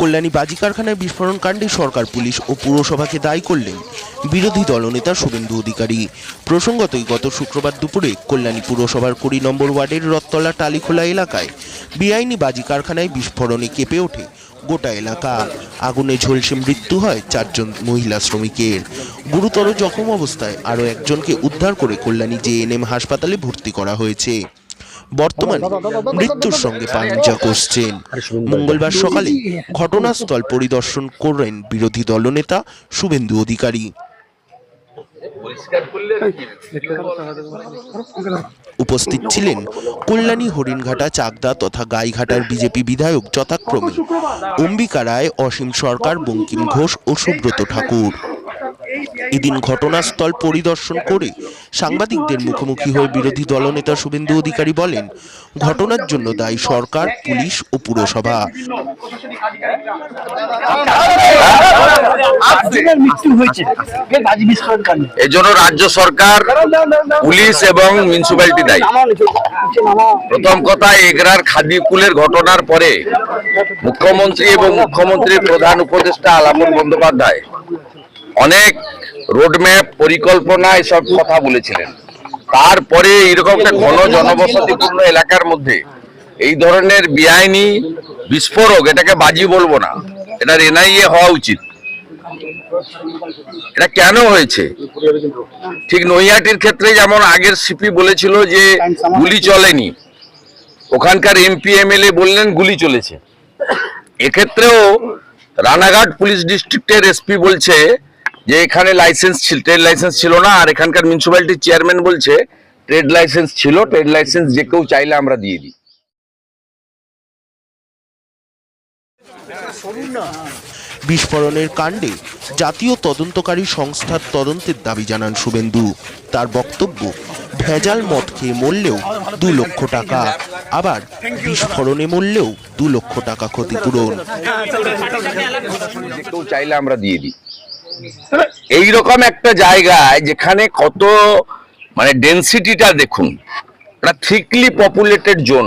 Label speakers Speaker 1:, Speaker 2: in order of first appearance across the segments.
Speaker 1: কল্যাণী বাজি কারখানায় বিস্ফোরণ কাণ্ডে সরকার, পুলিশ ও পুরসভাকে দায়ী করলেন বিরোধী দলনেতা শুভেন্দু অধিকারী। প্রসঙ্গতই গত শুক্রবার দুপুরে কল্যাণী পুরসভার কুড়ি নম্বর ওয়ার্ডের রথতলা টালিখোলা এলাকায় বেআইনি বাজি কারখানায় বিস্ফোরণে কেঁপে ওঠে গোটা এলাকা। আগুনে ঝলসে মৃত্যু হয় চারজন মহিলা শ্রমিকের। গুরুতর জখম অবস্থায় আরও একজনকে উদ্ধার করে কল্যাণী জেএনএম হাসপাতালে ভর্তি করা হয়েছে। বর্তমানে মৃত্যুর সঙ্গে পাঞ্জা করছেন। মঙ্গলবার সকালে ঘটনাস্থল পরিদর্শন করেন বিরোধী দলনেতা শুভেন্দু অধিকারী। উপস্থিত ছিলেন কল্যাণী হরিণঘাটা, চাকদা তথা গাইঘাটার বিজেপি বিধায়ক যথাক্রমে। অম্বিকা রায়, অসীম সরকার, বঙ্কিম ঘোষ ও সুব্রত ঠাকুর। এদিন ঘটনাস্থল পরিদর্শন করে সাংবাদিকদের মুখোমুখি হয়ে বিরোধী দলনেতা শুভেন্দু অধিকারী বলেন, ঘটনার জন্য দায়ী সরকার, পুলিশ ও পুরসভা।
Speaker 2: এজন্য রাজ্য সরকার, পুলিশ এবং মিউনিসিপ্যালিটি দায়ী। প্রথম কথা, এগরার খাদিকুলের ঘটনার পরে মুখ্যমন্ত্রী এবং মুখ্যমন্ত্রীর প্রধান উপদেষ্টা আলাপন বন্দ্যোপাধ্যায় অনেক রোডম্যাপ পরিকল্পনা এসব কথা বলেছিলেন। তারপরে এরকম একটা ঘন জনবসতিপূর্ণ এলাকার মধ্যে এই ধরনের বেআইনি বিস্ফোরক, এটাকে বাজি বলব না এটার এনআইএ হওয়া উচিত। এটা কেন হয়েছে? ঠিক নৈহাটির ক্ষেত্রে যেমন আগের সিপি বলেছিল যে গুলি চলেনি, ওখানকার এমপি, এমএলএ বললেন গুলি চলেছে। এক্ষেত্রেও রানাঘাট পুলিশ ডিস্ট্রিক্টের এসপি বলছে যে এখানে লাইসেন্স ছিল ট্রেড লাইসেন্স ছিল না আর এখানকার মিউনিসিপ্যালিটির চেয়ারম্যান বলছে ট্রেড লাইসেন্স ছিল ট্রেড লাইসেন্স যে কেউ চাইলে আমরা দিয়ে দিই।
Speaker 1: বিস্ফোরণের কাণ্ডে জাতীয় তদন্তকারী সংস্থার তদন্তের দাবি জানান শুভেন্দু। তার বক্তব্য ভেজাল মদ খেয়ে মরলেও দু লক্ষ টাকা আবার বিস্ফোরণে মরলেও দু লক্ষ টাকা ক্ষতিপূরণ।
Speaker 2: চাইলে আমরা দিয়ে দিই। এইরকম একটা জায়গায় যেখানে কত মানে ডেন্সিটিটা দেখুন, একটা থিকলি পপুলেটেড জোন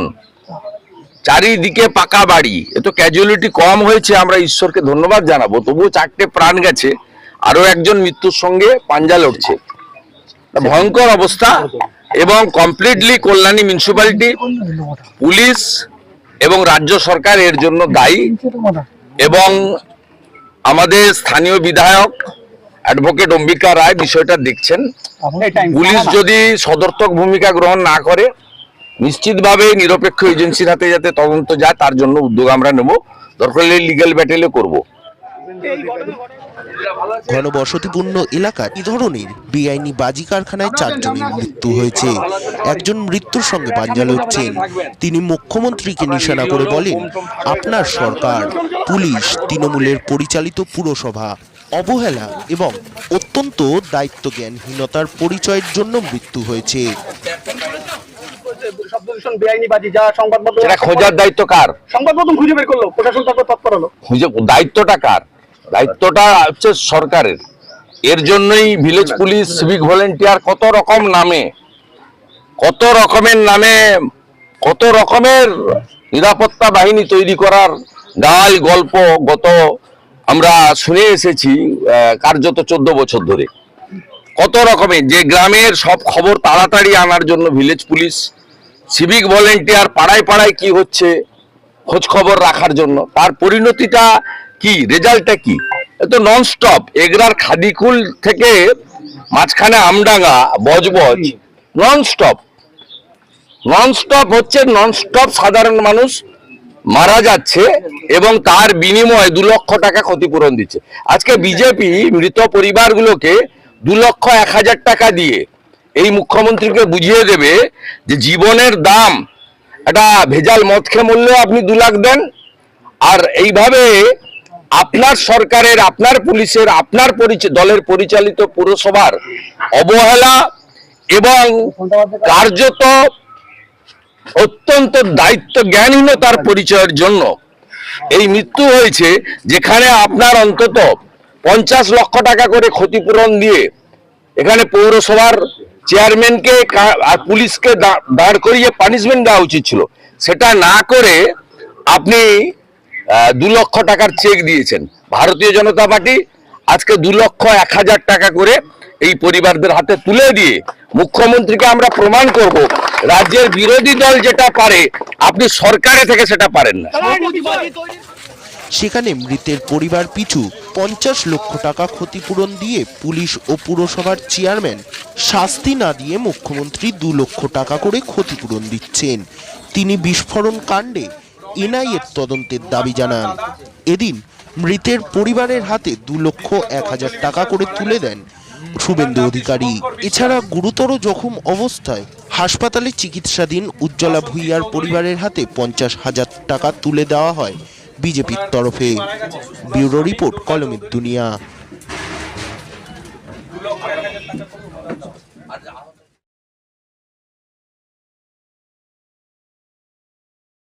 Speaker 2: চারিদিকে পাকা বাড়ি। এ তো ক্যাজুয়ালিটি কম হয়েছে, আমরা ঈশ্বরকে ধন্যবাদ জানাব। তবুও চারটে প্রাণ গেছে আরও একজন মৃত্যুর সঙ্গে পাঞ্জা লড়ছে। ভয়ঙ্কর অবস্থা, এবং কমপ্লিটলি কল্যাণী মিউনিসিপ্যালিটি পুলিশ এবং রাজ্য সরকার এর জন্য দায়ী। এবং আমাদের স্থানীয় বিধায়ক অ্যাডভোকেট অম্বিকা রায় বিষয়টা দেখছেন। পুলিশ যদি সদর্থক ভূমিকা গ্রহণ না করে নিশ্চিতভাবে নিরপেক্ষ এজেন্সির হাতে যাতে তদন্ত যায় তার জন্য উদ্যোগ আমরা নেব। দরকার লিগাল ব্যাটেলে করব।
Speaker 1: ঘনবসতিপূর্ণ এলাকায় এই ধরনের বেআইনি বাজি কারখানায় চারজনের মৃত্যু হয়েছে। একজন মৃত্যুর সঙ্গে পাঞ্জা লড়ছেন তিনি মুখ্যমন্ত্রীকে নিশানা করে বলেন আপনার সরকার পুলিশ তৃণমূলের পরিচালিত পুরসভা অবহেলা এবং অত্যন্ত দায়িত্বজ্ঞানহীনতার পরিচয়ের জন্য মৃত্যু হয়েছে।
Speaker 3: শব্দ দূষণ বেআইনি বাজি যা সংবাদ মাধ্যম
Speaker 2: খোঁজার দায়িত্ব কার?
Speaker 3: সংবাদ মাধ্যম খুঁজে বের করল প্রশাসন তারপর তৎপর হলো।
Speaker 2: খুঁজে দায়িত্বটা কার? দায়িত্বটা হচ্ছে সরকারের। এর জন্যই ভিলেজ পুলিশ সিভিক ভলেন্টিয়ার কত রকম নামে, কত রকমের নামে, কত রকমের নিরাপত্তা বাহিনী তৈরি করার গাল গল্প গত আমরা শুনে এসেছি কার্যত চোদ্দ বছর ধরে। কত রকমের যে গ্রামের সব খবর তাড়াতাড়ি আনার জন্য ভিলেজ পুলিশ সিভিক ভলেন্টিয়ার পাড়ায় পাড়ায় কি হচ্ছে, খোঁজ খবর রাখার জন্য। তার পরিণতিটা কি? রেজাল্টটা কি? তো নন স্টপ এগরার খাদিকুল থেকে মাঝখানে Amdanga, Budge Budge non stop non stop হচ্ছে নন স্টপ সাধারণ মানুষ মারা যাচ্ছে এবং তার বিনিময়ে দু লক্ষ টাকা ক্ষতিপূরণ দিচ্ছে। আজকে বিজেপি মৃত পরিবারগুলোকে দু লক্ষ এক হাজার টাকা দিয়ে এই মুখ্যমন্ত্রীকে বুঝিয়ে দেবে যে জীবনের দাম, একটা ভেজাল মদ খেয়ে মূল্য আপনি দু লাখ দেন। আর এইভাবে আপনার সরকারের, আপনার পুলিশের, আপনার দলের পরিচালিত পুরসভার অবহেলা এবং কার্যত অত্যন্ত দায়িত্ব জ্ঞানহীনতার পরিচয়ের জন্য এই মৃত্যু হয়েছে, যেখানে আপনার অন্তত পঞ্চাশ লক্ষ টাকা করে ক্ষতিপূরণ দিয়ে এখানে পৌরসভার চেয়ারম্যানকে আর পুলিশকে দাঁড় করিয়ে পানিশমেন্ট দেওয়া উচিত ছিল। সেটা না করে আপনি দু লক্ষ টাকার চেক দিয়েছেন। ভারতীয় জনতা পার্টি আজকে দু লক্ষ এক হাজার টাকা করে এই পরিবারদের হাতে তুলে দিয়ে মুখ্যমন্ত্রীকে আমরা প্রমাণ করব, রাজ্যের বিরোধী দল যেটা পারে, আপনি সরকারে থেকে সেটা পারেন না।
Speaker 1: সেখানে মৃতের পরিবার পিছু পঞ্চাশ লক্ষ টাকা ক্ষতিপূরণ দিয়ে পুলিশ ও পুরসভার চেয়ারম্যান শাস্তি না দিয়ে মুখ্যমন্ত্রী দু লক্ষ টাকা করে ক্ষতিপূরণ দিচ্ছেন। তিনি বিস্ফোরণ কাণ্ডে এনআইএর তদন্তের দাবি জানান। এদিন মৃতের পরিবারের হাতে দু লক্ষ এক হাজার টাকা করে তুলে দেন শুভেন্দু অধিকারী। এছাড়া গুরুতর জখম অবস্থায় হাসপাতালে চিকিৎসাধীন উজ্জ্বলা ভুইয়ার পরিবারের হাতে পঞ্চাশ হাজার টাকা তুলে দেওয়া হয় বিজেপির তরফে। ব্যুরো রিপোর্ট কলমের দুনিয়া।